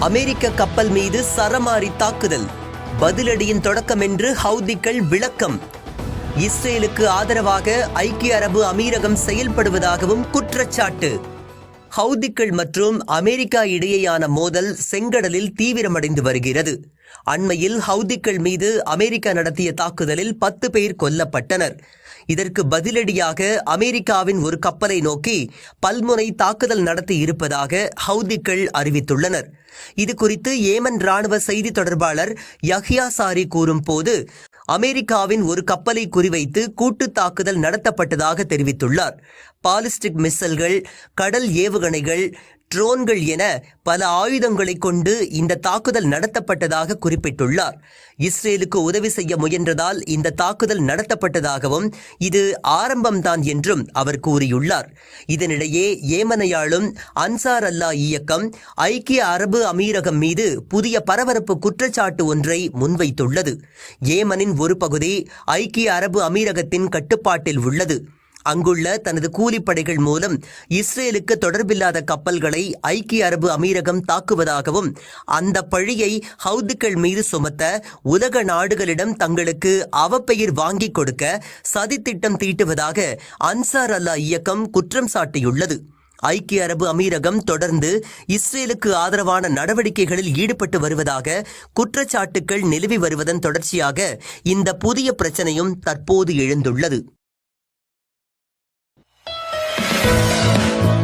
அமெரிக்க கப்பல் மீது சரமாரி தாக்குதல். பதிலடியின் தொடக்கம் என்று ஹவுதிக்கள் விளக்கம். இஸ்ரேலுக்கு ஆதரவாக ஐக்கிய அரபு அமீரகம் செயல்படுவதாகவும் குற்றச்சாட்டு. ஹவுதிக்கள் மற்றும் அமெரிக்கா இடையேயான மோதல் செங்கடலில் தீவிரமடைந்து வருகிறது. அண்மையில் ஹவுதிக்கள் மீது அமெரிக்கா நடத்திய தாக்குதலில் பத்து பேர் கொல்லப்பட்டனர். இதற்கு பதிலடியாக அமெரிக்காவின் ஒரு கப்பலை நோக்கி பல்முனை தாக்குதல் நடத்தி இருப்பதாக ஹவுதிக்கள் அறிவித்துள்ளனர். இது குறித்து ஏமன் ராணுவ செய்தி தொடர்பாளர் யஹ்யா சாரி கூறும்போது அமெரிக்காவின் ஒரு கப்பலை குறிவைத்து கூட்டு தாக்குதல் நடத்தப்பட்டதாக தெரிவித்துள்ளார். பாலிஸ்டிக் மிசல்கள் கடல் ஏவுகணைகள் ட்ரோன்கள் என பல ஆயுதங்களை கொண்டு இந்த தாக்குதல் நடத்தப்பட்டதாக குறிப்பிட்டுள்ளார். இஸ்ரேலுக்கு உதவி செய்ய முயன்றதால் இந்த தாக்குதல் நடத்தப்பட்டதாகவும் இது ஆரம்பம்தான் என்றும் அவர் கூறியுள்ளார். இதனிடையே ஏமனையாளும் அன்சார் அல்லா இயக்கம் ஐக்கிய அரபு அமீரகம் மீது புதிய பரபரப்பு குற்றச்சாட்டு ஒன்றை முன்வைத்துள்ளது. ஏமனின் ஒரு பகுதி ஐக்கிய அரபு அமீரகத்தின் கட்டுப்பாட்டில் உள்ளது. அங்குள்ள தனது கூலிப்படைகள் மூலம் இஸ்ரேலுக்கு தொடர்பில்லாத கப்பல்களை ஐக்கிய அரபு அமீரகம் தாக்குவதாகவும் அந்த பழியை ஹவுதுக்கள் மீது சுமத்த உலக நாடுகளிடம் தங்களுக்கு அவப்பெயர் வாங்கிக் கொடுக்க சதித்திட்டம் தீட்டுவதாக அன்சார் அல்லா இயக்கம் குற்றம் சாட்டியுள்ளது. ஐக்கிய அரபு அமீரகம் தொடர்ந்து இஸ்ரேலுக்கு ஆதரவான நடவடிக்கைகளில் ஈடுபட்டு வருவதாக குற்றச்சாட்டுக்கள் நிலவி வருவதன் தொடர்ச்சியாக இந்த புதிய பிரச்சனையும் தற்போது எழுந்துள்ளது. Thank you.